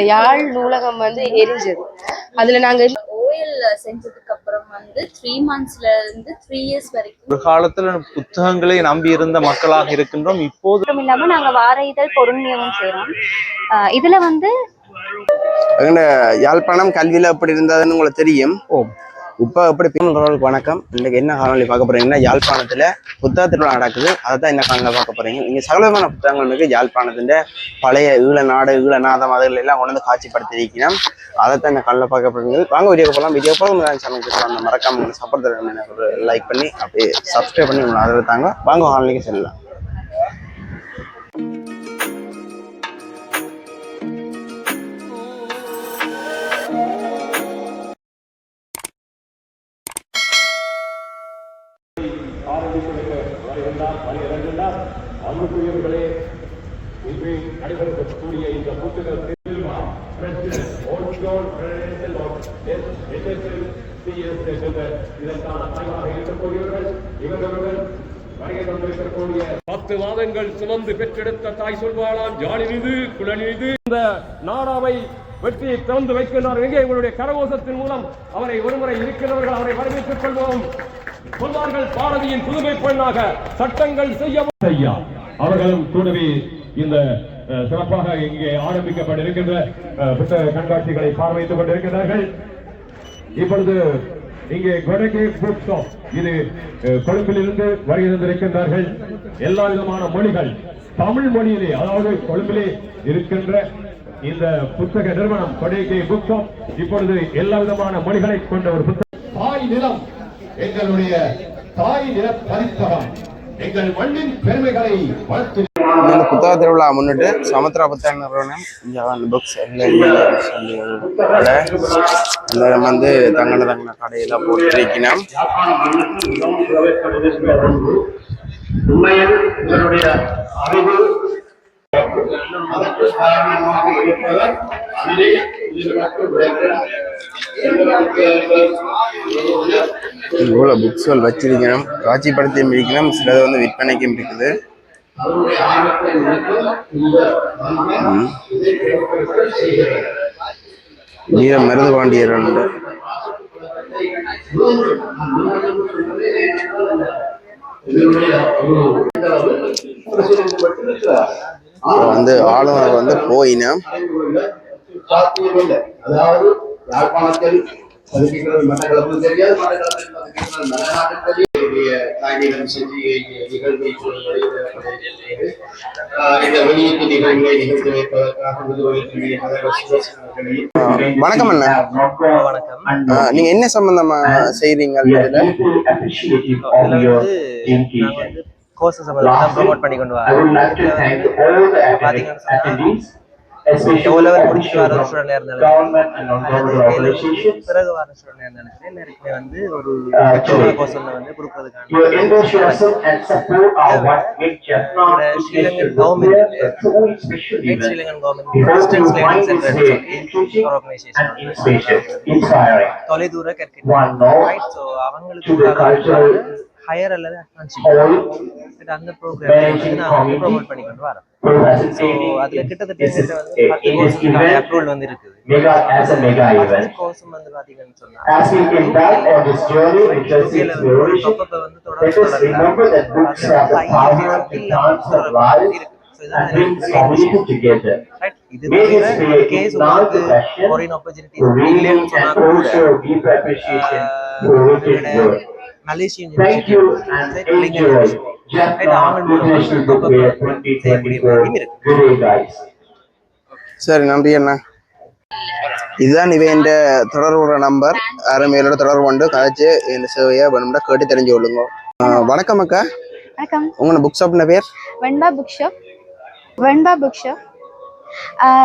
யாழ் நூலகம் வந்து எரிஞ்சது. அதுல நாங்க ஓஎல் செஞ்சதுக்கு அப்புறம் வந்து த்ரீ மந்த்ஸ்ல இருந்து த்ரீ இயர்ஸ் வரைக்கும் ஒரு காலத்துல புத்தகங்களை நம்பி இருந்த மக்களாக இருக்கின்றோம். இப்போது இல்லாம நாங்க வார இதழ் பொருண்மையவும் செய்றோம். ஆஹ் இதுல வந்து யாழ்ப்பாணம் கல்வியில எப்படி இருந்ததுன்னு உங்களுக்கு தெரியும். ஓ. இப்போ எப்படி பின்னர்களுக்கு வணக்கம். இன்றைக்கு என்ன காணொலி பார்க்க போகிறீங்கன்னா யாழ்ப்பாணத்தில் புத்தக திருவிழா நடக்குது. அதை தான் இந்த காணொலி பார்க்க போகிறீங்க இங்கே சகலமான புத்தகங்கள் மிக யாழ்ப்பாணத்தின் பழைய ஈழ நாடு ஈழ நாதம் அதுகள் எல்லாம் கொண்டு வந்து காட்சிப்படுத்தி அதை தான் இந்த காலில் பார்க்க போகிறீங்க வாங்க வீடியோ போகலாம். வீடியோ போகலாம். சேனலுக்கு அந்த மறக்காமல் சப்போர்ட் ஒரு லைக் பண்ணி அப்படியே சப்ஸ்கிரைப் பண்ணி உங்களை ஆதரவு தாங்க வாங்க காணொலிக்கு செல்லலாம். பத்து மாதங்கள் சுமந்து பெற்றெடுத்த தாய் சொல்வாளாம் யாழினிது குழலினிது இந்த நாடாவை வெற்றியை திறந்து வைக்கின்றார். எங்கே? உங்களுடைய கரகோசத்தின் மூலம் அவரை ஒருமுறை இருக்கின்றவர்கள் அவரை வரவேற்றுக் கொள்வோம். சொல்வார்கள் பாரதியின் புதுமை பெண்ணாக சட்டங்கள் செய்ய ஐயா அவர்களும் கூடவே இந்த சிறப்பாக இங்கே ஆரம்பிக்கப்பட்டிருக்கின்ற புத்தக கண்காட்சிகளை பார்வைத்துக் கொண்டிருக்கிறார்கள் இப்பொழுது இங்கே கொடகே புக் ஷாப் இது கொழும்பிலிருந்து வருகை தந்திருக்கின்றார்கள். எல்லா விதமான மொழிகள் தமிழ் மொழியிலே அதாவது கொழும்பிலே இருக்கின்ற இந்த புத்தக நிறுவனம் கொடேகே புக் ஷாப் இப்பொழுது எல்லா விதமான மொழிகளை கொண்ட ஒரு புத்தகம் தாய் நிலம். எங்களுடைய தாய் நில பதிப்பகம் எங்கள் மண்ணின் பெருமைகளை வளர்த்து இந்த புத்தக திருவிழா முன்னிட்டு சமுத்திரா புத்தக நிறுவனம் வந்து புக்ஸ் சொல்லி வந்து தங்கன தங்கன கடையெல்லாம் போட்டிருக்கணும் உண்மையில் இவருடைய அறிவு காரணமாக இருப்பவர் அதிலே இவ்வளோ புக்ஸ்கள் வச்சிருக்கணும் காட்சிப்படுத்தியும் இருக்கணும் சிலது வந்து விற்பனைக்கும் இருக்குது வீர மருது பாண்டியர் உண்டு இப்ப வந்து ஆளுநர் வந்து போயினம் சாத்தியமில்லை அதாவது யாழ்ப்பாணத்தில் பதுக்கிக்கிறது மட்டக்களப்பு தெரியாது. மட்டக்களப்பில் பதுக்கிக்கிறது மலைநாட்டுக்கு என்னுடைய காகிதம் செஞ்சு நிகழ்வை சொல்லும்படி ஆஹ் இந்த வெளியீட்டு நிகழ்வை நிகழ்த்தி வைப்பதற்காக உதவி வணக்கம் அண்ணா. வணக்கம். நீங்க என்ன சம்பந்தமா செய்றீங்க இதுல? கோர்சஸ் சம்பந்தமா ப்ரோமோட் பண்ணி கொண்டு வரோம் லெவல் முடிச்சுட்டு வர இருந்தாலும் பிறகு வர ஸ்டூடெண்ட் இருந்தாலும் எல்லாருக்குமே வந்து ஒரு கோர்ஸ் ஒன்று வந்து கொடுக்கறதுக்கான Sri Lankan government Sri Lankan government தொலைதூர ஸோ அவங்களுக்கு ஹையர் அல்லது அட்வான்ஸ் அந்த ப்ரோக்ராம் நான் வந்து ப்ரோமோட் பண்ணி கொண்டு வரேன். ஸோ அதுல கிட்டத்தட்ட கிட்ட வந்து பத்து கோர்ஸுக்கான அப்ரூவல் வந்து இருக்குது பத்து கோர்ஸும் வந்து பாத்தீங்கன்னு சொன்னா. As we embark on this journey with just UKல its வந்து ஒரு தொடர்ந்து தொடர்ந்து இருக்கு. Read இல்லைன்னு சொன்னா கூட also deep appreciation for written word. Malaysian Thank you. and enjoy. Jaffna International Book Fair 2024. Good day, guys. சரி நன்றி அண்ணா இதுதான் இவன் தொடர்புற நம்பர். யாரும் மேலோட தொடர்பு கொண்டு கதைச்சு இந்த சேவையை வேணும்னா கேட்டு தெரிஞ்சு கொள்ளுங்க. வணக்கம் அக்கா. வணக்கம். உங்களோட புக் ஷாப்ன பேர்? Venba book shop Venba book shop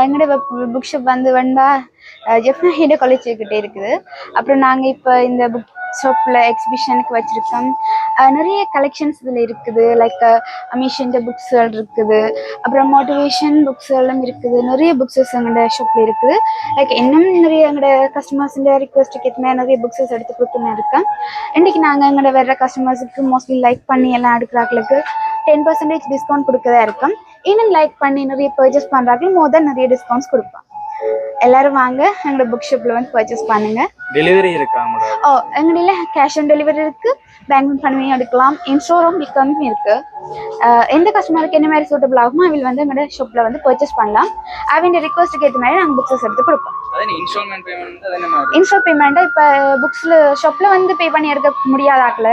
எங்களோட புக் ஷாப் வந்து வெண்பா ஜெஃப்னா ஹீடோ காலேஜ் கிட்டே இருக்குது. அப்புறம் நாங்கள் இப்போ இந்த புக் ஷாப்பில் எக்ஸிபிஷனுக்கு வச்சுருக்கேன். நிறைய கலெக்ஷன்ஸ் இதில் இருக்குது. லைக் அமிஷன் புக்ஸ்கள் இருக்குது. அப்புறம் மோட்டிவேஷன் புக்ஸ்களும் இருக்குது. நிறைய புக்ஸஸ் எங்களோட ஷாப்பில் இருக்குது. லைக் இன்னும் நிறைய எங்களோட கஸ்டமர்ஸோட ரிக்வஸ்ட்டுக்கு எத்தனை நிறைய புக்ஸஸ் எடுத்து கொடுத்துன்னு இருக்கேன். இன்றைக்கி நாங்கள் எங்களோட வர்ற கஸ்டமர்ஸுக்கு மோஸ்ட்லி லைக் பண்ணி எல்லாம் எடுக்கிறாங்களுக்கு டென் பர்சன்டேஜ் டிஸ்கவுண்ட் கொடுக்கறதா இருக்கோம். இன்னும் லைக் பண்ணி நிறைய பர்ச்சேஸ் பண்ணுறாங்க மோர் தென் நிறைய டிஸ்கவுண்ட்ஸ் கொடுப்போம். எல்லாரும் வாங்க. எங்களோட புக் ஷாப்ல வந்து பர்ச்சேஸ் பண்ணுங்க. டெலிவரி இருக்கா ஓ எங்கடையில கேஷ் ஆன் டெலிவரி இருக்கு. பேங்க் பண்ணுவையும் எடுக்கலாம். இன்ஸ்டோரும் பிக்கமும் இருக்கு. எந்த கஸ்டமருக்கு என்ன மாதிரி சூட்டபிள் ஆகுமோ அவள் வந்து எங்களோட ஷாப்ல வந்து பர்ச்சேஸ் பண்ணலாம். அவங்க ரிக்வஸ்ட்டுக்கு ஏற்ற மாதிரி நாங்கள் புக்ஸஸ் எடுத்து கொடுப்போம். இன்ஸ்டால் பேமெண்ட்டை இப்போ புக்ஸில் ஷாப்பில் வந்து பே பண்ணி எடுக்க முடியாத ஆக்கில்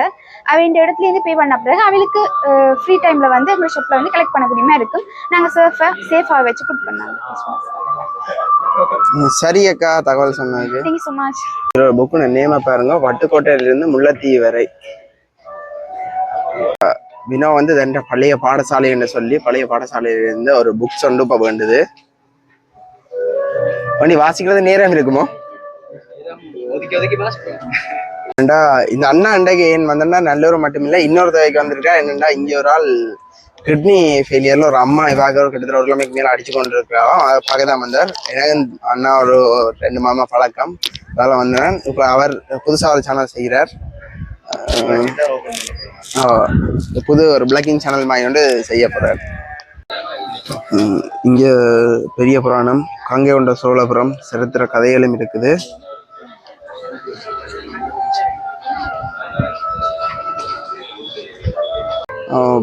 அவங்க இடத்துலேருந்து பே பண்ண பிறகு அவளுக்கு ஃப்ரீ டைமில் வந்து எங்கள் ஷாப்பில் வந்து கலெக்ட் பண்ணக்கூடிய மாதிரி இருக்கும். நாங்கள் சேஃபாக சேஃபாக வச்சு குட் பண்ணாங்க ம், சரி அக்கா தகவல் மச் புக்கு நேம பாருங்க. வட்டுக்கோட்டையிலிருந்து முல்லைத்தீவு வரை. வினோ வந்து தண்ட பழைய பாடசாலை என்று சொல்லி பழைய பாடசாலையிலிருந்து ஒரு புக்ஸ் ஒன்று இப்போ வேண்டுது. வண்டி வாசிக்கிறது நேரம் இருக்குமோ? இந்த அண்ணா அண்டைக்கு ஏன் வந்தேன்னா நல்லூர் மட்டுமில்லை இன்னொரு தேவைக்கு வந்திருக்கா என்னண்டா இங்க ஒரு ஆள் கிட்னி ஃபெயிலியர்ல ஒரு அம்மா இவாக ஒரு கிட்டத்தட்ட ஒரு கிலோமீட்டர் மேல அடிச்சு கொண்டு இருக்கிறாங்க பக்கத்தான் வந்தார். எனக்கு அண்ணா ஒரு ரெண்டு மாமா பழக்கம். அதெல்லாம் வந்தேன். இப்போ அவர் புதுசா ஒரு சேனல் செய்கிறார் புது ஒரு பிளாக்கிங் சேனல் மாதிரி வந்து செய்ய போறார். இங்க பெரிய புராணம் கங்கை கொண்ட சோழபுரம் சரித்திர கதைகளும் இருக்குது.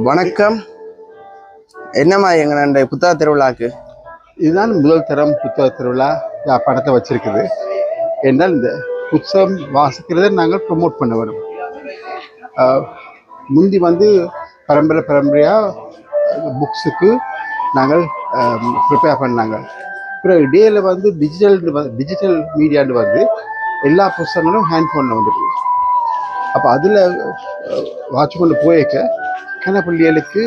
வணக்கம். என்னம்மா எங்க புத்தக திருவிழாக்கு? இதுதான் முதல் தரம் புத்தக திருவிழா. படத்தை வச்சிருக்குது. என்றால் இந்த புத்தகம் வாசிக்கிறதை நாங்கள் ப்ரொமோட் பண்ண வரோம் முந்தி வந்து பரம்பரை பரம்பரையாக புக்ஸுக்கு நாங்கள் ப்ரிப்பேர் பண்ணாங்க. அப்புறம் இடையில வந்து டிஜிட்டல் டிஜிட்டல் மீடியான்னு வந்து எல்லா புத்தகங்களும் ஹேண்ட் ஃபோனில் வந்துருக்கு அப்போ அதில் வாட்ச் கொண்டு போயிருக்க கனப்பள்ளிகளுக்கு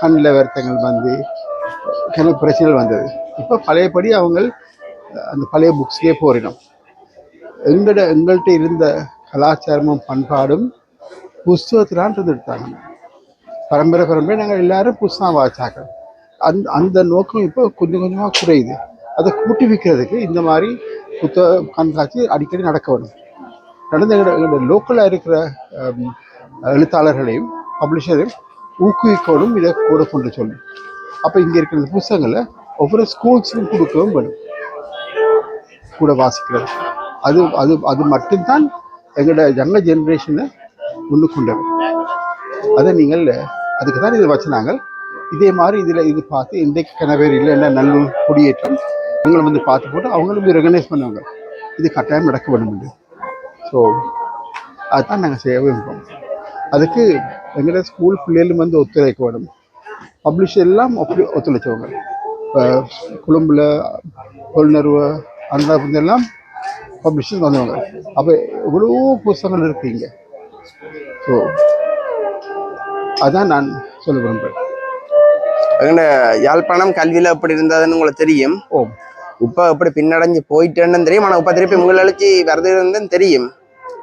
கண்ணில் வருத்தங்கள் வந்து கிணறு பிரச்சனைகள் வந்தது. இப்போ பழையபடி அவங்க அந்த பழைய புக்ஸ்க்கே போரிடும். எங்கட எங்கள்கிட்ட இருந்த கலாச்சாரமும் பண்பாடும் புஸ்தகத்திலான் இருந்துட்டாங்க. பரம்பரை பரம்பரை நாங்கள் எல்லாரும் புஸ்தகம் வாச்சாங்க அந்த அந்த நோக்கம் இப்போ கொஞ்சம் கொஞ்சமாக குறையுது. அதை கூட்டி வைக்கிறதுக்கு இந்த மாதிரி புத்தக கண்காட்சி அடிக்கடி நடக்க வேணும் நடந்த எங்களோட எங்களோட லோக்கலாக இருக்கிற எழுத்தாளர்களையும் பப்ளிஷரையும் ஊக்குவிக்கணும் இதை கூட கொண்டு சொல்லி. அப்போ இங்கே இருக்கிற புத்தகங்களை ஒவ்வொரு ஸ்கூல்ஸுக்கும் கொடுக்கவும் வேணும். கூட வாசிக்கிறது அது அது அது மட்டும்தான் எங்களோட யங்க ஜென்ரேஷனை முன்னுக்கு கொண்டது அதை நீங்கள் அதுக்கு தான் இதை வச்சுனாங்க இதே மாதிரி இதில் இது பார்த்து இன்றைக்கு கிணவேர் இல்லைன்னா நல்லூர் குடியேற்றம் அவங்களை வந்து பார்த்து போட்டு அவங்களும் ரெகனைஸ் பண்ணுவாங்க. இது கட்டாயம் நடக்க வேண்டும் ஸோ அதுதான் நாங்கள் செய்ய விரும்புகிறோம் அதுக்கு ஸ்கூல் பிள்ளைகளும் வந்து ஒத்துழைக்க வேணும் பப்ளிஷர் எல்லாம் ஒப்பி ஒத்துழைச்சவங்க இப்போ கொழும்புல அந்த எல்லாம் பப்ளிஷர் வந்தவங்க அப்போ எவ்வளோ புத்தகங்கள் இருக்குங்க ஸோ அதான் நான் சொல்ல விரும்புகிறேன் எங்கட யாழ்ப்பாணம் கல்வியில எப்படி இருந்ததுன்னு உங்களுக்கு தெரியும் ஓ இப்போ எப்படி பின்னடைஞ்சு போயிட்டேன்னு தெரியும் ஆனால் இப்போ திருப்பி உங்களை அழிச்சு வரது இருந்தேன்னு தெரியும்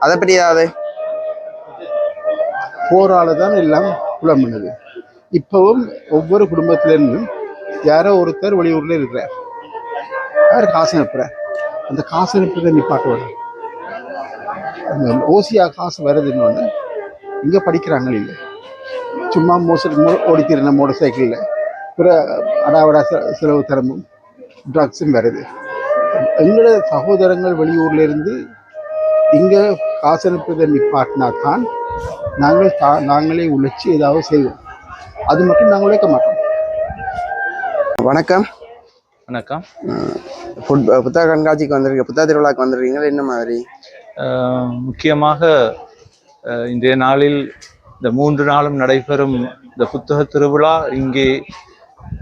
அதை பற்றி ஏதாவது போரால தான் எல்லாம் புலம்பினது. இப்போவும் ஒவ்வொரு குடும்பத்திலிருந்தும் யாரோ ஒருத்தர் வெளியூர்ல இருக்கிறார். யார் காசு அனுப்புகிறார் அந்த காசு அனுப்புறதை நிப்பாட்ட வேணும் அந்த ஓசியா காசு வருதுன்னு இங்கே படிக்கிறாங்க இல்லை சும்மா மோசடி மோ ஓடித்திருந்த மோட்டர் சைக்கிளில் பிற அடாவடா செ- செலவு தரமும் ட்ரக்ஸும் வருது. எங்களோட சகோதரங்கள் வெளியூர்ல இருந்து இங்கே காசு அனுப்புறதை நிப்பாட்டினா தான் நாங்கள் தா நாங்களே உழைச்சி ஏதாவது செய்வோம். அது மட்டும் நாங்கள் உழைக்க மாட்டோம். வணக்கம். வணக்கம். புத்- புத்தக கண்காட்சிக்கு வந்திருக்கீங்க புத்தக திருவிழாக்கு வந்திருக்கீங்க என்ன மாதிரி? முக்கியமாக இன்றைய நாளில் இந்த மூன்று நாளும் நடைபெறும் இந்த புத்தக திருவிழா இங்கே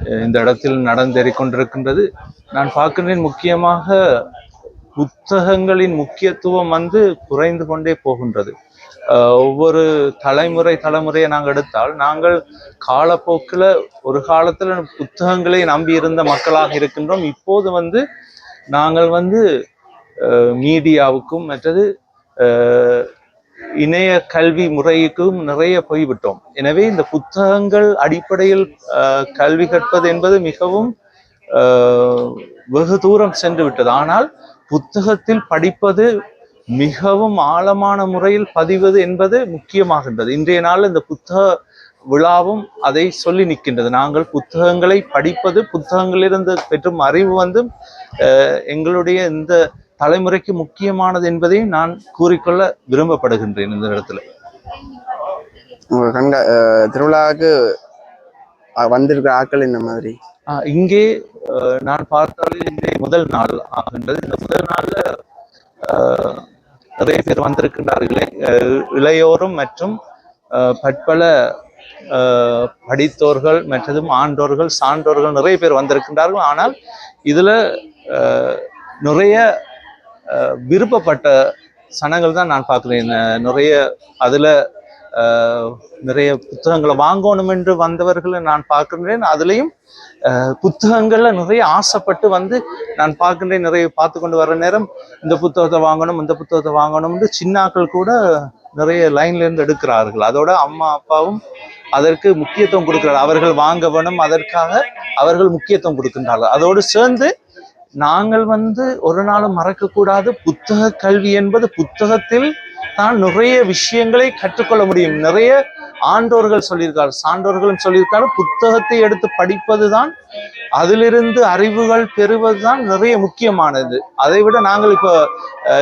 இந்த இடத்தில் நடந்தேறிக் கொண்டிருக்கின்றது. நான் பார்க்கின்றேன் முக்கியமாக புத்தகங்களின் முக்கியத்துவம் வந்து குறைந்து கொண்டே போகின்றது. ஒவ்வொரு தலைமுறை தலைமுறையை நாங்கள் எடுத்தால் நாங்கள் காலப்போக்கில் ஒரு காலத்தில் புத்தகங்களை நம்பி இருந்த மக்களாக இருக்கின்றோம். இப்போது வந்து நாங்கள் வந்து மீடியாவுக்கும் மற்றது இணைய கல்வி முறைக்கும் நிறைய போய்விட்டோம். எனவே இந்த புத்தகங்கள் அடிப்படையில் கல்வி கற்பது என்பது மிகவும் வெகு தூரம் சென்று விட்டது ஆனால் புத்தகத்தில் படிப்பது மிகவும் ஆழமான முறையில் பதிவது என்பது முக்கியமாகின்றது. இன்றைய நாள் இந்த புத்தக விழாவும் அதை சொல்லி நிற்கின்றது. நாங்கள் புத்தகங்களை படிப்பது புத்தகங்களிலிருந்து பெற்றும் அறிவு வந்து எங்களுடைய இந்த தலைமுறைக்கு முக்கியமானது என்பதையும் நான் கூறிக்கொள்ள விரும்பப்படுகின்றேன் இந்த இடத்துல. அஹ் திருவிழாவுக்கு வந்திருக்கிற ஆட்கள் இந்த மாதிரி? இங்கே நான் பார்த்தாலே இங்கே முதல் நாள் ஆகின்றது. இந்த முதல் நாள்ல ஆஹ், நிறைய பேர் வந்திருக்கின்றார்கள். அஹ், இளையோரும் மற்றும் பற்பல படித்தோர்கள் மற்றதும் ஆண்டோர்கள் சான்றோர்கள் நிறைய பேர் வந்திருக்கின்றார்கள். ஆனால் இதில் நிறைய விருப்பப்பட்ட சனங்கள் தான் நான் பார்க்குறேன். நிறைய அதில் நிறைய புத்தகங்களை வாங்கணும் என்று வந்தவர்களை நான் பார்க்கின்றேன். அதுலேயும் புத்தகங்களில் நிறைய ஆசைப்பட்டு வந்து நான் பார்க்கின்றேன். நிறைய பார்த்து கொண்டு வர நேரம் இந்த புத்தகத்தை வாங்கணும் இந்த புத்தகத்தை வாங்கணும்னு சின்னாக்கள் கூட நிறைய லைன்லேருந்து எடுக்கிறார்கள். அதோட அம்மா அப்பாவும் அதற்கு முக்கியத்துவம் கொடுக்கிறார்கள் அவர்கள் வாங்க வேணும் அதற்காக அவர்கள் முக்கியத்துவம் கொடுக்கின்றார்கள். அதோடு சேர்ந்து நாங்கள் வந்து ஒரு நாளும் மறக்கக்கூடாது. புத்தக கல்வி என்பது புத்தகத்தில் தான் நிறைய விஷயங்களை கற்றுக்கொள்ள முடியும். நிறைய ஆண்டோர்கள் சொல்லியிருக்காரு. சான்றோர்களும் சொல்லியிருக்காரு புத்தகத்தை எடுத்து படிப்பது தான் அதிலிருந்து அறிவுகள் பெறுவது தான் நிறைய முக்கியமானது. அதை விட நாங்கள் இப்போ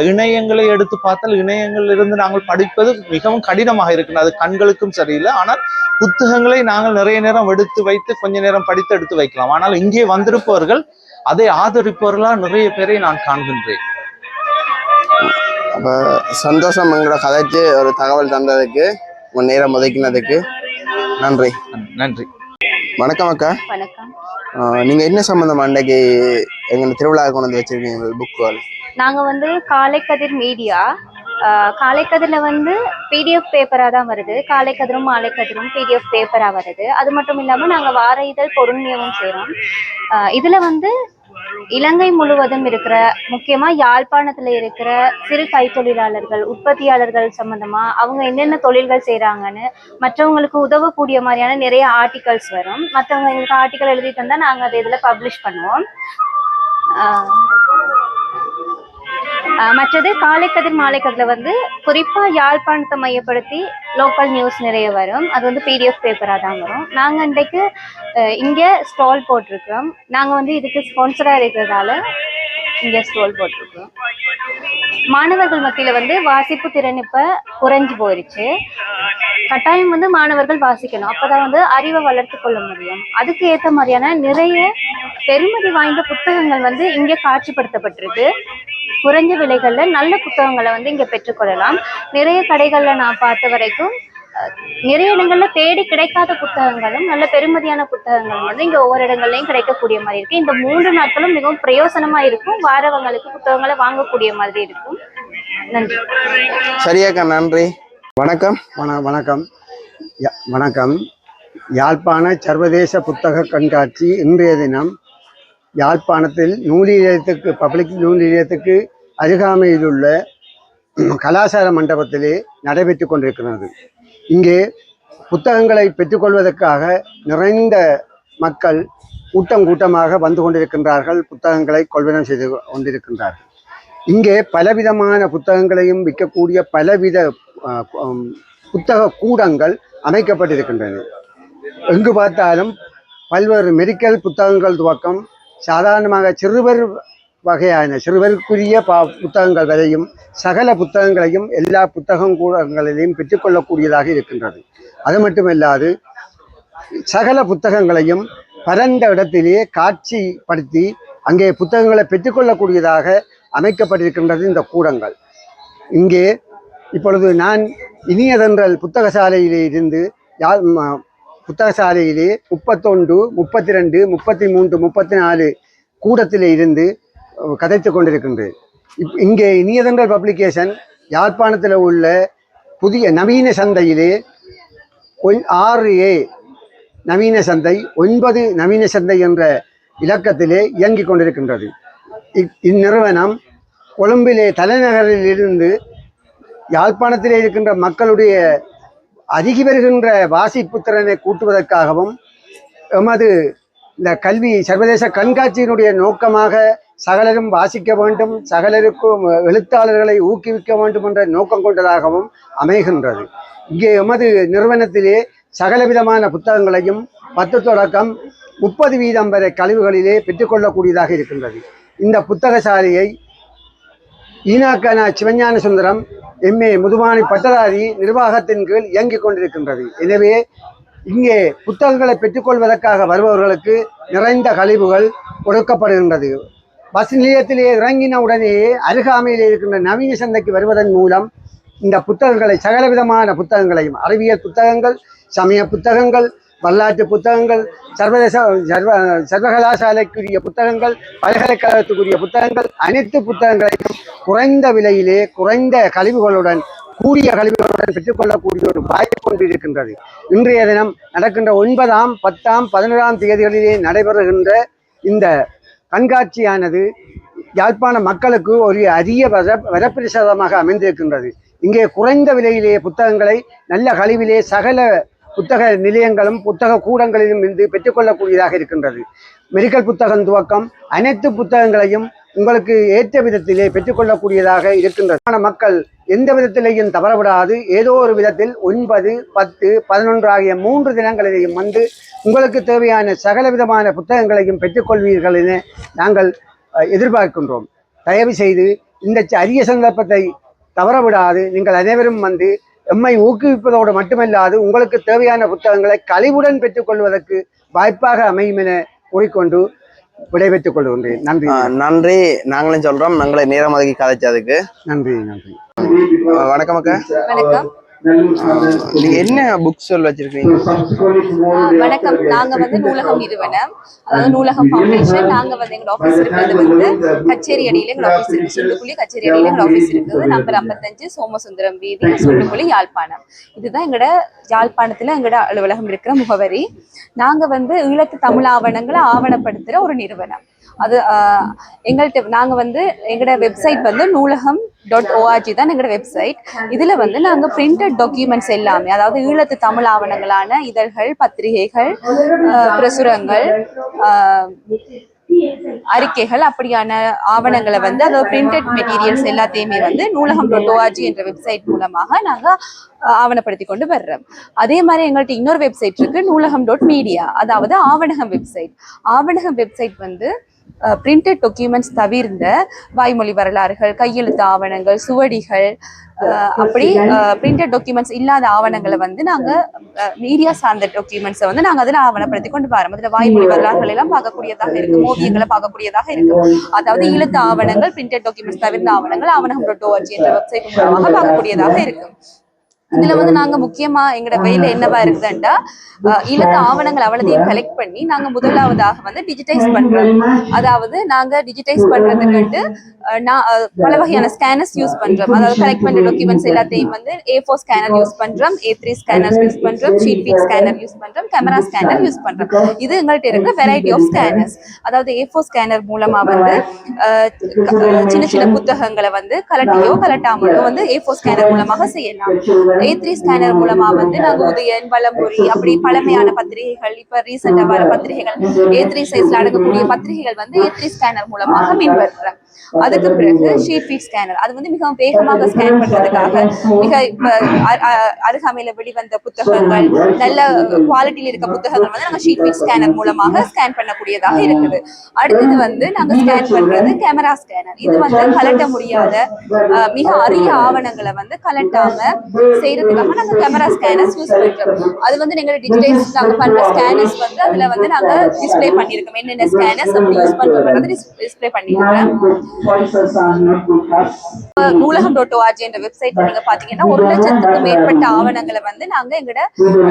இணையங்களை எடுத்து பார்த்தால் இணையங்களிலிருந்து நாங்கள் படிப்பது மிகவும் கடினமாக இருக்கிறது அது கண்களுக்கும் சரியில்லை. ஆனால் புத்தகங்களை நாங்கள் நிறைய நேரம் எடுத்து வைத்து கொஞ்ச நேரம் படித்து எடுத்து வைக்கலாம். ஆனால் இங்கே வந்திருப்பவர்கள் அதை ஆதரிப்பவர்களா நிறைய பேரை நான் காண்கின்றேன். அப்ப சந்தோஷம் எங்களோட கதைக்கு ஒரு தகவல் தந்ததுக்கு உங்க நேரம் ஒதுக்கினதுக்கு நன்றி. நன்றி. வணக்கம் அக்கா. வணக்கம். அஹ் நீங்க என்ன சம்பந்தமா அன்றைக்கு எங்க திருவிழா கொண்டு வந்து வச்சிருக்கீங்க புக்குகள் நாங்க வந்து காலைக்கதிர் மீடியா காலைக்கதிரில் வந்து பிடிஎஃப் பேப்பராக தான் வருது. காலைக்கதிரும் மாலைக்கதிரும் பிடிஎஃப் பேப்பராக வருது. அது மட்டும் இல்லாமல் நாங்கள் வார இதழ் பொருண்மையவும் செய்கிறோம் இதில் வந்து இலங்கை முழுவதும் இருக்கிற முக்கியமாக யாழ்ப்பாணத்தில் இருக்கிற சிறு கைத்தொழிலாளர்கள் உற்பத்தியாளர்கள் சம்மந்தமாக அவங்க என்னென்ன தொழில்கள் செய்கிறாங்கன்னு மற்றவங்களுக்கு உதவக்கூடிய மாதிரியான நிறைய ஆர்டிகல்ஸ் வரும். மற்றவங்க எங்களுக்கு ஆர்டிக்கல் எழுதி தந்தால் நாங்கள் அதை இதில் பப்ளிஷ் பண்ணுவோம். மற்றது காலை கதிர் மாலை மாலைக்கதிரில் வந்து குறிப்பாக யாழ்ப்பாணத்தை மையப்படுத்தி லோக்கல் நியூஸ் நிறைய வரும். அது வந்து பிடிஎஃப் பேப்பராக தான் வரும். நாங்கள் இன்றைக்கு இங்கே ஸ்டால் போட்டிருக்கிறோம். நாங்கள் வந்து இதுக்கு ஸ்பான்சராக இருக்கிறதால இங்கே ஸ்டால் போட்டிருக்கிறோம். மாணவர்கள் மத்தியில் வந்து வாசிப்பு திறன் இப்போ குறைஞ்சு போயிடுச்சு கட்டாயம் வந்து மாணவர்கள் வாசிக்கணும். அப்போதான் வந்து அறிவை வளர்த்து கொள்ள முடியும். அதுக்கு ஏற்ற மாதிரியான நிறைய பெருமதி வாய்ந்த புத்தகங்கள் வந்து இங்கே காட்சிப்படுத்தப்பட்டிருக்கு. குறைஞ்ச விலைகளில் நல்ல புத்தகங்களை வந்து இங்கே பெற்றுக்கொள்ளலாம். நிறைய கடைகளில் நான் பார்த்த வரைக்கும் நிறைய இடங்களில் தேடி கிடைக்காத புத்தகங்களும் நல்ல பெருமதியான புத்தகங்களும் வந்து இங்கே ஒவ்வொரு இடங்கள்லையும் கிடைக்கக்கூடிய மாதிரி இருக்குது இந்த மூன்று நாட்களும் மிகவும் பிரயோசனமாக இருக்கும். வாரவங்களுக்கு புத்தகங்களை வாங்கக்கூடிய மாதிரி இருக்கும். நன்றி. சரியாக்கா நன்றி. வணக்கம். வண வணக்கம். வணக்கம். யாழ்ப்பாண சர்வதேச புத்தக கண்காட்சி இன்றைய தினம். யாழ்ப்பாணத்தில் நூலியத்துக்கு பப்ளிக் நூலியத்துக்கு அருகாமையில் உள்ள கலாசார மண்டபத்திலே நடைபெற்று கொண்டிருக்கிறது. இங்கே புத்தகங்களை பெற்றுக்கொள்வதற்காக நிறைந்த மக்கள் கூட்டம் கூட்டமாக வந்து கொண்டிருக்கின்றார்கள் புத்தகங்களை கொள்வனம் செய்து கொண்டிருக்கின்றார்கள். இங்கே பலவிதமான புத்தகங்களையும் விற்கக்கூடிய பலவித புத்தக கூடங்கள் அமைக்கப்பட்டிருக்கின்றன. எங்கு பார்த்தாலும் பல்வேறு மெடிக்கல் புத்தகங்கள் துவக்கம் சாதாரணமாக சிறுவர் வகையான சிறுவருக்குரிய பா புத்தகங்கள் வரையும் சகல புத்தகங்களையும் எல்லா புத்தகம் கூடங்களிலையும் பெற்றுக்கொள்ளக்கூடியதாக இருக்கின்றது. அது மட்டுமல்லாது சகல புத்தகங்களையும் பரந்த இடத்திலே காட்சிப்படுத்தி அங்கே புத்தகங்களை பெற்றுக்கொள்ளக்கூடியதாக அமைக்கப்பட்டிருக்கின்றது இந்த கூடங்கள். இங்கே இப்பொழுது நான் இனியதென்றல் புத்தகசாலையிலே இருந்து யா புத்தகசாலையிலே முப்பத்தொன்று முப்பத்தி ரெண்டு முப்பத்தி மூன்று முப்பத்தி நாலு கூடத்திலே இருந்து கதைத்து கதைத்துக் கொண்டிருக்கின்றேன். இப் இங்கே இனியதங்கள் பப்ளிகேஷன் யாழ்ப்பாணத்தில் உள்ள புதிய நவீன சந்தையிலே ஒன்- ஆறு ஏ நவீன சந்தை ஒன்பது நவீன சந்தை என்ற இலக்கத்திலே இயங்கிக் கொண்டிருக்கின்றது. இந்நிறுவனம் கொழும்பிலே தலைநகரிலிருந்து யாழ்ப்பாணத்திலே இருக்கின்ற மக்களுடைய அருகி வருகின்ற வாசிப்பு திறனை கூட்டுவதற்காகவும் எமது இந்த கல்வி சர்வதேச கண்காட்சியினுடைய நோக்கமாக சகலரும் வாசிக்க வேண்டும் சகலருக்கும் எழுத்தாளர்களை ஊக்குவிக்க வேண்டும் என்ற நோக்கம் கொண்டதாகவும் அமைகின்றது. இங்கே எமது நிறுவனத்திலே சகலவிதமான புத்தகங்களையும் பத்து தொடக்கம் முப்பது வீதம் வரை கழிவுகளிலே பெற்றுக்கொள்ளக்கூடியதாக இருக்கின்றது. இந்த புத்தகசாலையை ஈனாக்கான சிவஞான சுந்தரம் எம்ஏ முதுமானி பட்டதாரி நிர்வாகத்தின் கீழ் இயங்கிக் கொண்டிருக்கின்றது. எனவே இங்கே புத்தகங்களை பெற்றுக்கொள்வதற்காக வருபவர்களுக்கு நிறைந்த கழிவுகள் கொடுக்கப்படுகின்றது. பஸ் நிலையத்திலே இறங்கின உடனே அருகாமையில் இருக்கின்ற நவீன சந்தைக்கு வருவதன் மூலம் இந்த புத்தகங்களை சகலவிதமான புத்தகங்களையும் அறிவியல் புத்தகங்கள் சமய புத்தகங்கள் வரலாற்று புத்தகங்கள் சர்வதேச சர்வ சர்வகலாசாலைக்குரிய புத்தகங்கள் பல்கலைக்கழகத்துக்குரிய புத்தகங்கள் அனைத்து புத்தகங்களையும் குறைந்த விலையிலே குறைந்த கழிவுகளுடன் கூடிய கழிவுகளுடன் பெற்றுக்கொள்ளக்கூடிய ஒரு வாய்ப்பு கொண்டிருக்கின்றது இன்றைய தினம் நடக்கின்ற ஒன்பதாம் பத்தாம் பதினோராம் தேதிகளிலே நடைபெறுகின்ற இந்த கண்காட்சியானது யாழ்ப்பாண மக்களுக்கு ஒரு அரிய வர வரப்பிரசாதமாக அமைந்திருக்கின்றது. இங்கே குறைந்த விலையிலேயே புத்தகங்களை நல்ல கழிவிலே சகல புத்தக நிலையங்களும் புத்தக கூடங்களிலும் இருந்து பெற்றுக்கொள்ளக்கூடியதாக இருக்கின்றது. மெடிக்கல் புத்தகம் துவக்கம் அனைத்து புத்தகங்களையும் உங்களுக்கு ஏற்ற விதத்திலே பெற்றுக்கொள்ளக்கூடியதாக இருக்கின்றது. மக்கள் எந்த விதத்திலையும் தவறவிடாது. ஏதோ ஒரு விதத்தில் ஒன்பது பத்து பதினொன்று ஆகிய மூன்று தினங்களிலேயும் வந்து உங்களுக்கு தேவையான சகல விதமான புத்தகங்களையும் பெற்றுக்கொள்வீர்கள் என நாங்கள் எதிர்பார்க்கின்றோம். தயவு செய்து இந்த ச- அரிய சந்தர்ப்பத்தை தவறவிடாது. நீங்கள் அனைவரும் வந்து எம்மை ஊக்குவிப்பதோடு மட்டுமல்லாது உங்களுக்கு தேவையான புத்தகங்களை கழிவுடன் பெற்றுக்கொள்வதற்கு வாய்ப்பாக அமையும் என கூறிக்கொண்டு விடைபெற்றுக் கொள்கின்றேன். நன்றி. நன்றி. நாங்களும் சொல்றோம். நாங்களை நேரம் ஒதுக்கி கதைச்சதுக்கு. நன்றி நன்றி. வணக்கம் அக்கா. வணக்கம். நீங்க என்ன புக் சொல் வச்சிருக்கீங்க? வணக்கம். நாங்க வந்து நூலகம் நிறுவனம். அதாவது நூலகம் ஃபவுண்டேஷன் நாங்க வந்து எங்களோட ஆஃபீஸ் இருக்கிறது வந்து கச்சேரி அடியில எங்களோட ஆஃபீஸ் இருக்கு. சுண்டுக்குழி கச்சேரி அடியில எங்களோட ஆஃபீஸ் இருக்குது. நம்பர் ஐம்பத்தஞ்சு சோமசுந்தரம் வீதி சுண்டுக்குழி யாழ்ப்பாணம். இதுதான் எங்களோட யாழ்ப்பாணத்துல எங்களோட அலுவலகம் இருக்கிற முகவரி. நாங்க வந்து ஈழத்து தமிழ் ஆவணங்களை ஆவணப்படுத்துற ஒரு நிறுவனம். அது ஆஹ், நாங்கள் வந்து எங்களோட வெப்சைட் வந்து நூலகம் டாட் ஓஆர்ஜி தான் எங்களோட வெப்சைட் இதில் வந்து நாங்கள் பிரிண்டட் டாக்குமெண்ட்ஸ் எல்லாமே அதாவது ஈழத்து தமிழ் ஆவணங்களான இதழ்கள் பத்திரிகைகள் பிரசுரங்கள் அறிக்கைகள் அப்படியான ஆவணங்களை வந்து அதாவது பிரிண்டட் மெட்டீரியல்ஸ் எல்லாத்தையுமே வந்து நூலகம் டாட் ஓஆர்ஜி என்ற வெப்சைட் மூலமாக நாங்கள் ஆவணப்படுத்தி கொண்டு வர்றோம். அதே மாதிரி எங்கள்கிட்ட இன்னொரு வெப்சைட் இருக்கு நூலகம் டாட் மீடியா அதாவது ஆவணகம் வெப்சைட் ஆவணகம் வெப்சைட் வந்து பிரிண்டட் டாக்குமெண்ட்ஸ் தவிர்ந்த வாய்மொழி வரலாறுகள் கையெழுத்து ஆவணங்கள் சுவடிகள் அப்படி பிரிண்டட் டாக்குமெண்ட்ஸ் இல்லாத ஆவணங்களை வந்து நாங்க மீடியா சார்ந்த டாக்குமெண்ட்ஸை வந்து நாங்க அதில் ஆவணப்படுத்தி கொண்டு வரோம். அதுல வாய்மொழி வரலாறுகள் எல்லாம் பார்க்கக்கூடியதாக இருக்கு. ஓவியங்களை பார்க்கக்கூடியதாக இருக்கு. அதாவது ஈழத்து ஆவணங்கள் பிரிண்டட் டாக்குமெண்ட்ஸ் தவிர்ந்த ஆவணங்கள் ஆவணகம் டாட் ஓஆர்ஜி என்ற வெப்சைட் மூலமாக பார்க்கக்கூடியதாக இருக்கு. இதுல வந்து நாங்க முக்கியமா எங்களோட வேலை என்னவா இருக்குதுன்னா ஈழத்து ஆவணங்கள் அவ்வளதையும் கலெக்ட் பண்ணி நாங்க முதலாவதாக வந்து டிஜிட்டைஸ் பண்றோம். அதாவது நாங்க டிஜிட்டைஸ் பண்றதுக்கு நான் பல வகையான ஸ்கேனர்ஸ் யூஸ் பண்றோம். அதாவது கலெக்ட் பண்ற டாக்குமெண்ட்ஸ் எல்லாத்தையும் வந்து ஏ ஃபோர் ஸ்கேனர் யூஸ் பண்றோம். ஏ த்ரீ ஸ்கேனர் யூஸ் பண்றோம். ஷீட் பீட் ஸ்கேனர் யூஸ் பண்றோம். கேமரா ஸ்கேனர் யூஸ் பண்றோம். இது எங்கள்கிட்ட இருக்கிற வெரைட்டி ஆஃப் ஸ்கேனர்ஸ் அதாவது ஏ ஃபோர் ஸ்கேனர் மூலமா வந்து சின்ன சின்ன புத்தகங்களை வந்து கலட்டியோ கலட்டாமலோ வந்து ஏ ஃபோர் ஸ்கேனர் மூலமாக செய்யலாம். ஏ த்ரீ ஸ்கேனர் மூலமா வந்து நாங்க உதயன் வலம்புரி அப்படி பழமையான பத்திரிகைகள் இப்ப ரீசெண்டா வர பத்திரிகைகள் ஏ த்ரீ சைஸ்ல அடங்கக்கூடிய பத்திரிகைகள் வந்து ஏ த்ரீ ஸ்கேனர் மூலமாக மீன்படுத்துறோம் அதுக்கு பிறகு ஷீட் ஃபீட் ஸ்கேனர் அது வந்து மிகவும் வேகமாக ஸ்கேன் பண்றதுக்காக மிக அருகாமையில வெளிவந்த புத்தகங்கள் நல்ல குவாலிட்டியில் இருக்க புத்தகங்கள் வந்து நாங்க ஷீட் ஃபீட் ஸ்கேனர் மூலமாக ஸ்கேன் பண்ணக்கூடியதாக இருக்குது. அடுத்தது வந்து நாங்க ஸ்கேன் பண்றது கேமரா ஸ்கேனர் இது வந்து கலட்ட முடியாத மிக அரிய ஆவணங்களை வந்து கலட்டாம செய்யறதுக்காக நாங்க கேமரா ஸ்கேனர்ஸ் யூஸ் பண்றோம். அது வந்து நீங்க டிஜிட்டைஸ் நாங்க பண்ற ஸ்கேனர்ஸ் வந்து அதுல வந்து நாங்க டிஸ்ப்ளே பண்ணியிருக்கோம். என்னென்ன ஸ்கேனர்ஸ் அப்படி யூஸ் பண்றோம்ன்றது டிஸ்ப்ளே பண்ணியிருக்கோம். நூலகம் டாட் ஓஆர்ஜி என்ற வெப்சைட்ல நீங்க பாத்தீங்கன்னா ஒரு லட்சத்துக்கும் மேற்பட்ட ஆவணங்களை வந்து நாங்க எங்களோட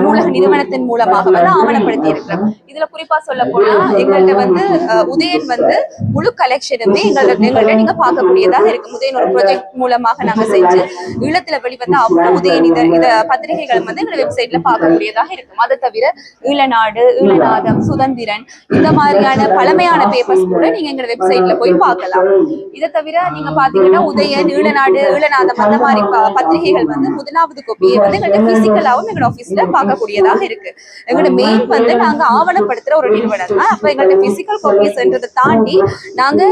நூலக நிறுவனத்தின் மூலமாக வந்து ஆவணப்படுத்தி இருக்கிறோம் இதுல குறிப்பா சொல்ல போனா எங்கள்ட்ட வந்து உதயன் வந்து முழு கலெக்ஷனுமே எங்களோட எங்கள்ட்ட நீங்க பார்க்கக்கூடியதாக இருக்கு. உதயன் ஒரு ப்ராஜெக்ட் மூலமாக நாங்க செஞ்சு ஈழத்துல வெளிவந்த அவ்வளவு உதயன் இத இத பத்திரிகைகள் வந்து எங்க வெப்சைட்ல பார்க்கக்கூடியதாக இருக்கும் அதை தவிர ஈழநாடு ஈழநாதம் சுதந்திரன் இந்த மாதிரியான பழமையான பேப்பர்ஸ் கூட நீங்க எங்க வெப்சைட்ல போய் பார்க்கலாம். இதை தவிர நீங்க பாத்தீங்கன்னா உதயன் ஈழநாடு ஈழநாதம் அந்த மாதிரி பத்திரிகைகள் வந்து முதலாவது கோப்பியை வந்து எங்கள்ட்ட பிசிக்கலாவும் எங்களோட ஆபீஸ்ல பார்க்கக்கூடியதாக இருக்கு. எங்களோட மெயின் வந்து நாங்க ஆவணப்படுத்துற ஒரு நிறுவனம் தான். அப்ப எங்கள்ட்ட பிசிக்கல் காப்பீஸ்ன்றதை தாண்டி நாங்க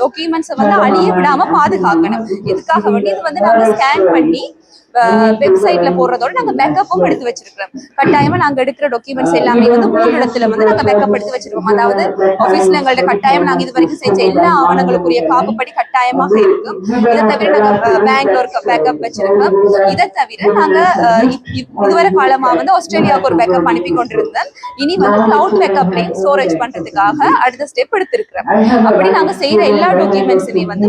டாக்குமெண்ட்ஸை வந்து அழிய விடாம பாதுகாக்கணும். இதுக்காக வேண்டி இது வந்து நாங்க ஸ்கேன் பண்ணி வெப்சைட்ல போடுறதோட நாங்க பேக்கப்பும் எடுத்து வச்சிருக்கிறோம் கட்டாயமா நாங்க எடுக்கிற டாக்குமெண்ட்ஸ் எல்லாமே வந்து மூணு இடத்துல வந்து நாங்க பேக்கப் எடுத்து வச்சிருக்கோம் அதாவது ஆபீஸ்ல எங்கள்ட்ட கட்டாயம் நாங்க இது வரைக்கும் செஞ்ச எல்லா ஆவணங்களுக்குரிய காப்புப்படி கட்டாயமாக இருக்கும். இதை தவிர நாங்க பேங்க்ல ஒரு பேக்கப் வச்சிருக்கோம். இதை தவிர நாங்க இதுவரை காலமா வந்து ஆஸ்திரேலியாவுக்கு ஒரு பேக்கப் அனுப்பி கொண்டிருந்தோம். இனி வந்து கிளவுட் பேக்கப்லையும் ஸ்டோரேஜ் பண்றதுக்காக அடுத்த ஸ்டெப் எடுத்திருக்கிறோம். அப்படி நாங்க செய்யற எல்லா டாக்குமெண்ட்ஸுமே வந்து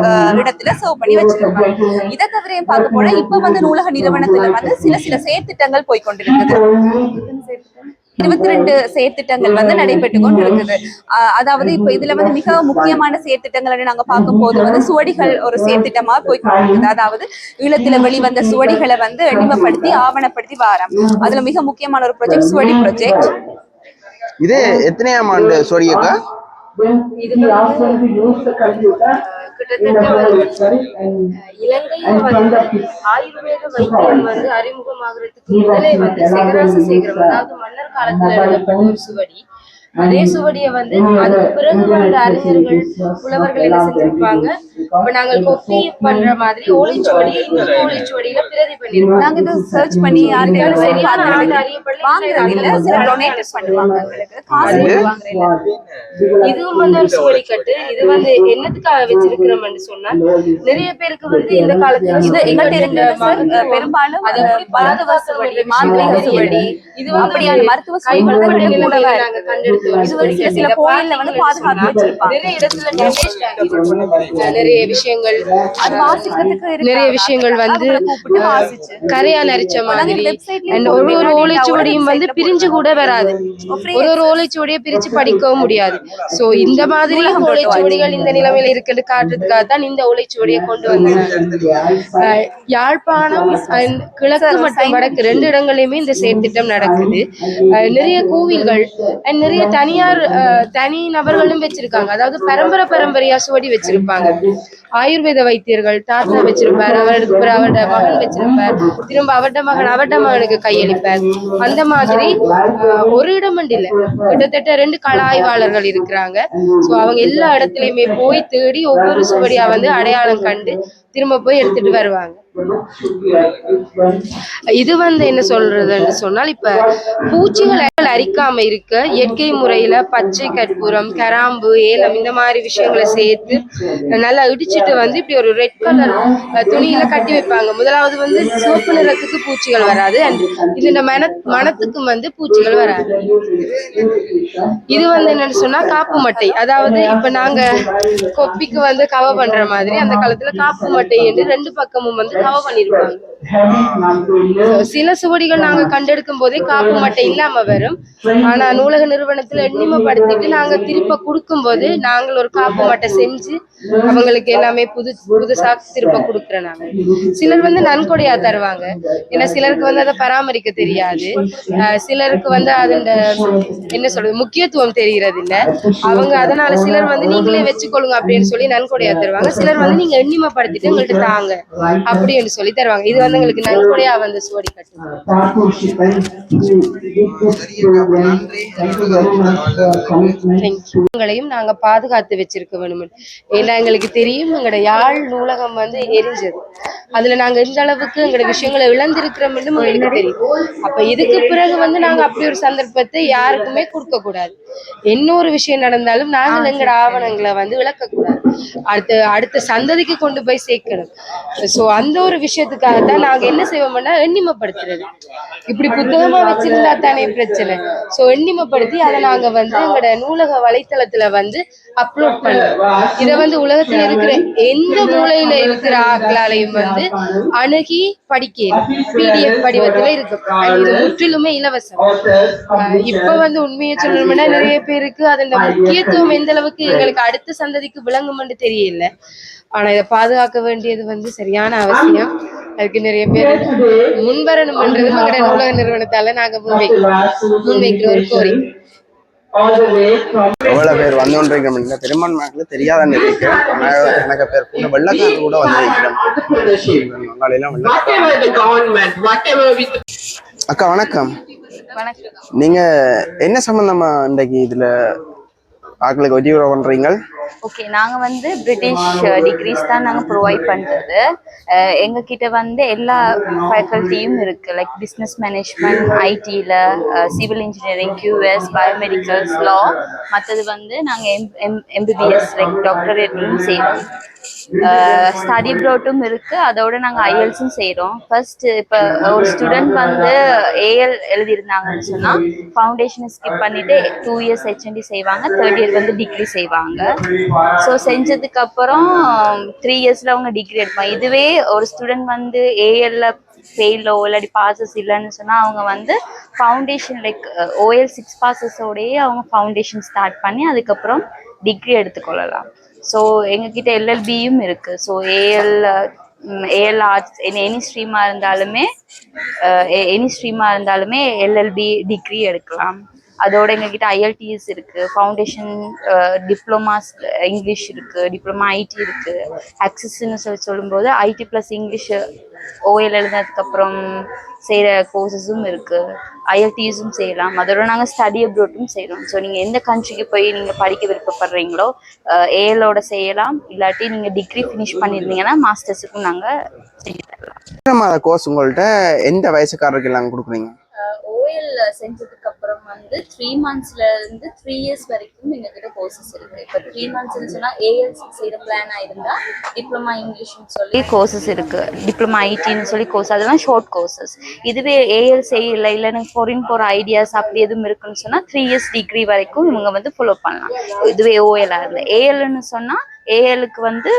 அஹ், இடத்துல சர்வ் பண்ணி வச்சிருக்கோம். இதை தவிர பார்க்க போனா இப்ப வந்து நூலக நிறுவனத்துல வந்து சில சில செயற்திட்டங்கள் போய் கொண்டிருக்குது. இருபத்தி ரெண்டு செயற்திட்டங்கள் வந்து நடைபெற்று கொண்டு இருக்குது ஆஹ் அதாவது இப்ப இதுல வந்து மிக முக்கியமான செயற்திட்டங்கள் நாங்க பார்க்கும்போது வந்து சுவடிகள் ஒரு செயற்திட்டமா போய் கொண்டிருக்குது. அதாவது ஈழத்துல வெளிவந்த சுவடிகளை வந்து எளிமைப்படுத்தி ஆவணப்படுத்தி வாரம். அதுல மிக முக்கியமான ஒரு ப்ராஜெக்ட் சுவடி ப்ராஜெக்ட் இது எத்தனையாம் ஆண்டு சோடியக்கா இது கிட்டத்தட்ட வந்து இலங்கையில் வந்து ஆயுர்வேத வைத்தியம் வந்து அறிமுகமாகறதுக்கு முதலே வந்து சேகராச சேகரம் அதாவது மன்னர் காலத்துல எழுதப்பட்ட ஒரு சுவடி அதே சுவடியை வந்து அதுக்கு பிறகு வந்த அறிஞர்கள் புலவர்கள் என்ன செஞ்சிருப்பாங்க இப்ப நாங்கள் கொப்பி பண்ற மாதிரி ஓலைச்சுவடி இன்னொரு ஓலைச்சுவடியில பிரதி பண்ணிருக்கோம் நாங்க இது சர்ச் பண்ணி ஆண்டு அறியப்படல வாங்குறது? இல்ல. சில டொனேட் பண்ணுவாங்க காசு இதுவும் வந்து ஒரு சுவடி கட்டு. இது வந்து என்னத்துக்காக வச்சிருக்கிறோம்னு சொன்னா நிறைய பேருக்கு வந்து இந்த காலத்துல இது சார். அஹ், பெரும்பாலும் அது மருத்துவ சுவடி மாந்திரிக சுவடி இது அப்படியான மருத்துவ சுவடிகள் நாங்க. கண்டெடுத்து சில சில கோயில்ல வந்து பாதுகாத்து வச்சிருப்பாங்க. நிறைய இடத்துல விஷயங்கள். அது வாசிக்கிறதுக்கு இருக்கு. நிறைய விஷயங்கள் வந்து கரையா நரிச்ச மாதிரி ஒரு ஒரு. ஓலைச்சுவடியும் வந்து பிரிஞ்சு கூட வராது. ஒரு ஒரு ஓலைச்சுவடியை பிரிச்சு படிக்கவும் முடியாது. சோ இந்த மாதிரி ஓலைச்சுவடிகள் இந்த நிலைமையில இருக்குன்னு காட்டுறதுக்காக தான் இந்த ஓலைச்சுவடியை கொண்டு வந்தாங்க யாழ்ப்பாணம் கிழக்கு மற்றும் வடக்கு ரெண்டு இடங்களையுமே இந்த செயற்திட்டம் நடக்குது. நிறைய கோவில்கள் and நிறைய தனியார் தனி நபர்களும் வச்சிருக்காங்க. அதாவது பரம்பரை பரம்பரையா சுவடி வச்சிருப்பாங்க. ஆயுர்வேத வைத்தியர்கள் தாத்தா வச்சிருப்பார் அவருக்கு பிறகு அவரோட மகன் வச்சிருப்பார். திரும்ப அவரோட மகன் அவரோட மகனுக்கு கையளிப்பார். அந்த மாதிரி ஒரு இடம் இல்ல. கிட்டத்தட்ட ரெண்டு கலாய்வாளர்கள் இருக்கிறாங்க. சோ அவங்க எல்லா இடத்துலயுமே போய் தேடி ஒவ்வொரு சுவடியா வந்து அடையாளம் கண்டு திரும்ப போய் எடுத்துட்டு வருவாங்க. இது வந்து என்ன சொல்றதுன்னு சொன்னால் இப்ப பூச்சிகள் அரிக்காம இருக்க இயற்கை முறையில பச்சை கற்பூரம் கராம்பு ஏலம் இந்த மாதிரி விஷயங்களை சேர்த்து நல்லா இடிச்சிட்டு வந்து இப்படி ஒரு ரெட் கலர் துணியில கட்டி வைப்பாங்க. முதலாவது வந்து சிவப்பு நிறத்துக்கு பூச்சிகள் வராது. அண்ட் இந்த மன மனத்துக்கும் வந்து பூச்சிகள் வராது. இது வந்து என்னன்னு சொன்னா காப்பு மட்டை. அதாவது இப்ப நாங்க கொப்பிக்கு வந்து கவர் பண்ற மாதிரி அந்த காலத்துல காப்பு மட்டை என்று ரெண்டு பக்கமும் வந்து கவ சில சுவடிகள் நாங்க கண்டெடுக்கும் போதே காப்பு மட்டை இல்லாம வரும். ஆனா நூலக நிறுவனத்துல எண்ணிமைப்படுத்திட்டு நாங்க திருப்ப கொடுக்கும் போது நாங்கள் ஒரு காப்பு மட்டை செஞ்சு அவங்களுக்கு எல்லாமே புது புதுசா திருப்ப கொடுக்குறோம் நாங்க. சிலர் வந்து நன்கொடையா தருவாங்க. ஏன்னா சிலருக்கு வந்து அதை பராமரிக்க தெரியாது. சிலருக்கு வந்து அதோட என்ன சொல்றது முக்கியத்துவம் தெரிகிறது இல்ல அவங்க அதனால சிலர் வந்து நீங்களே வச்சுக்கொள்ளுங்க அப்படின்னு சொல்லி நன்கொடையா தருவாங்க. சிலர் வந்து நீங்க எண்ணிமைப்படுத்திட்டு எங்கள்கிட்ட தாங்க அப்படின்னு சொல்லி தருவாங்க. இது வந்து எங்களுக்கு நன்கொடையா வந்து சுவடி கட்டு. உங்களையும் நாங்க பாதுகாத்து வச்சிருக்க வேணும். ஏன்னா எங்களுக்கு தெரியும் எங்களோட யாழ் நூலகம் வந்து எரிஞ்சது. அதுல நாங்க எந்த அளவுக்கு எங்களோட விஷயங்களை இழந்திருக்கிறோம்னு எங்களுக்கு தெரியும். அப்ப இதுக்கு பிறகு வந்து நாங்க அப்படி ஒரு சந்தர்ப்பத்தை யாருக்குமே கொடுக்க கூடாது. என்ன ஒரு விஷயம் நடந்தாலும் நாங்கள் எங்களோட ஆவணங்களை வந்து இழக்க கூடாது. அடுத்த அடுத்த சந்ததிக்கு கொண்டு போய் சேர்க்கணும். சோ அந்த ஒரு விஷயத்துக்காகத்தான் நாங்க என்ன செய்வோம்னா எண்ணிமப்படுத்துறது. இப்படி புத்தகமா வச்சிருந்தா தானே பிரச்சனை. சோ எண்ணிமப்படுத்தி அதை நாங்க வந்து எங்களோட நூலக வலைத்தளத்துல வந்து அப்லோட் பண்ணும் இதை வந்து உலகத்துல இருக்கிற எந்த மூலையில இருக்கிற ஆட்களாலையும் வந்து அணுகி படிக்க பிடிஎஃப் படிவத்தில் இருக்கும். இது முற்றிலுமே இலவசம். இப்ப வந்து உண்மையை சொல்லணும்னா நிறைய பேருக்கு அதன் முக்கியத்துவம் எந்த அளவுக்கு எங்களுக்கு அடுத்த சந்ததிக்கு விளங்கும்னு தெரியல. ஆனா இதை பாதுகாக்க வேண்டியது வந்து சரியான அவசியம். அதுக்கு நிறைய பேர் முன்வரணும்ன்றது எங்களோட நூலக நிறுவனத்தால நாங்க முன்வைக்கிறோம் முன்வைக்கிற ஒரு கோரிக்கை. எவ்வளவு பேர் வந்து கொண்டிருக்கிறோம் பெரும்பான்மையாக்கள் தெரியாத நினைக்கிறேன் எனக்கு பேர் கூட வெள்ளக்காரர் கூட வந்து வைக்கிறோம் வங்காளையெல்லாம் வெள்ளக்காரர். அக்கா வணக்கம். வணக்கம். நீங்க என்ன சம்பந்தமா இன்றைக்கு இதுல ஆட்களுக்கு உதவி பண்றீங்க ஓகே நாங்கள் வந்து பிரிட்டிஷ் டிகிரிஸ் uh, தான் நாங்கள் ப்ரொவைட் பண்ணுறது uh, எங்ககிட்ட வந்து எல்லா ஃபேக்கல்ட்டியும் இருக்குது லைக் பிஸ்னஸ் மேனேஜ்மெண்ட் ஐடியில் சிவில் இன்ஜினியரிங் கியூஎஸ் பயோமெடிக்கல்ஸ் லா மற்றது வந்து நாங்கள் எம் எம் எம்பிபிஎஸ் லைக் டாக்டரேட்டும் செய்கிறோம் ஸ்டடி ப்ரோட்டும் இருக்குது அதோட நாங்கள் ஐஎல்ஸும் செய்கிறோம் ஃபர்ஸ்ட் இப்போ ஒரு ஸ்டூடெண்ட் வந்து ஏஎல் எழுதியிருந்தாங்கன்னு சொன்னால் ஃபவுண்டேஷனை ஸ்கிப் பண்ணிவிட்டு டூ இயர்ஸ் ஹெச்என்டி செய்வாங்க. தேர்ட் இயர் வந்து டிகிரி செய்வாங்க. ஸோ செஞ்சதுக்கு அப்புறம் த்ரீ இயர்ஸ்ல அவங்க டிகிரி எடுப்பாங்க. இதுவே ஒரு ஸ்டூடெண்ட் வந்து ஏஎல்ல ஃபெயிலோ இல்லாட்டி பாசஸ் இல்லைன்னு சொன்னால் அவங்க வந்து ஃபவுண்டேஷன் லைக் ஓஎல் சிக்ஸ் பாசஸோடயே அவங்க ஃபவுண்டேஷன் ஸ்டார்ட் பண்ணி அதுக்கப்புறம் டிகிரி எடுத்துக்கொள்ளலாம். ஸோ எங்ககிட்ட எல்எல்பியும் இருக்குது so AL AL arts any ஸ்ட்ரீமாக இருந்தாலுமே எனி ஸ்ட்ரீமாக இருந்தாலுமே எல்எல்பி டிகிரி எடுக்கலாம். அதோட எங்ககிட்ட ஐஎல்டிஎஸ் இருக்கு ஃபவுண்டேஷன் டிப்ளமாஸ் இங்கிலீஷ் இருக்கு டிப்ளமா ஐடி இருக்கு. ஆக்சஸ்ன்னு சொல்லி சொல்லும்போது ஐடி ப்ளஸ் இங்கிலீஷ் ஓஎல் எழுதினதுக்கப்புறம் செய்கிற கோர்சஸும் இருக்கு. ஐஎல்டிஎஸும் செய்யலாம். அதோட நாங்கள் ஸ்டடி அப்ரோட்டும் செய்கிறோம் ஸோ நீங்கள் எந்த கண்ட்ரிக்கு போய் நீங்கள் படிக்க விருப்பப்படுறீங்களோ ஏஎலோட செய்யலாம். இல்லாட்டி நீங்கள் டிகிரி ஃபினிஷ் பண்ணியிருந்தீங்கன்னா மாஸ்டர்ஸுக்கும் நாங்கள் செஞ்சு தரலாம் கோர்ஸ் உங்கள்கிட்ட எந்த வயசுக்காரருக்கு எல்லாம் கொடுக்குறீங்க? ஓஎல் செஞ்சதுக்கு அப்புறம் வந்து த்ரீ மந்த்ஸ்ல இருந்து த்ரீ இயர்ஸ் வரைக்கும் எங்ககிட்ட கோர்சஸ் இருக்கு. இப்போ த்ரீ மந்த்ஸ்னு சொன்னா ஏஎல்ஸ் செய்யற பிளான் ஆயிருந்தா டிப்ளமா இங்கிலீஷ்னு சொல்லி கோர்சஸ் இருக்கு. டிப்ளமா ஐடின்னு சொல்லி கோர்ஸ் அதெல்லாம் ஷார்ட் கோர்சஸ் இதுவே ஏஎல்சி இல்லை இல்லை எனக்கு ஃபாரின் போற ஐடியாஸ் அப்படி எதுவும் இருக்குன்னு சொன்னா த்ரீ இயர்ஸ் டிகிரி வரைக்கும் இவங்க வந்து ஃபாலோ பண்ணலாம். இதுவே ஓஎல் ஏஎல்னு சொன்னா ஏஎலுக்கு வந்து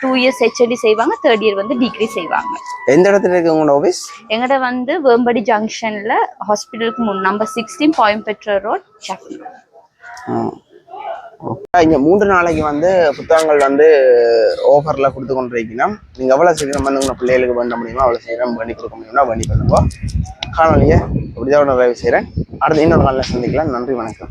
டூ இயர்ஸ் ஹெச்எடி செய்வாங்க தேர்ட் இயர் வந்து டிகிரி செய்வாங்க. எந்த இடத்துல இருக்கு உங்களோட ஆஃபீஸ் எங்கட வந்து வேம்படி ஜங்ஷன்ல ஹாஸ்பிட்டலுக்கு முன் நம்பர் சிக்ஸ்டீன் பாயிம்பெட்ரோ ரோட் ஷாஃபி இங்க மூன்று நாளைக்கு வந்து புத்தகங்கள் வந்து ஆஃபர்ல கொடுத்து கொண்டிருக்கீங்கன்னா நீங்க எவ்வளவு சீக்கிரம் வந்து உங்க பிள்ளைகளுக்கு பண்ண முடியுமோ அவ்வளவு சீக்கிரம் பண்ணி கொடுக்க முடியும்னா பண்ணி பண்ணுங்க காணொலியை இப்படிதான் நிறைவு செய்றேன். அடுத்து இன்னொரு நாளில் சந்திக்கலாம். நன்றி வணக்கம்.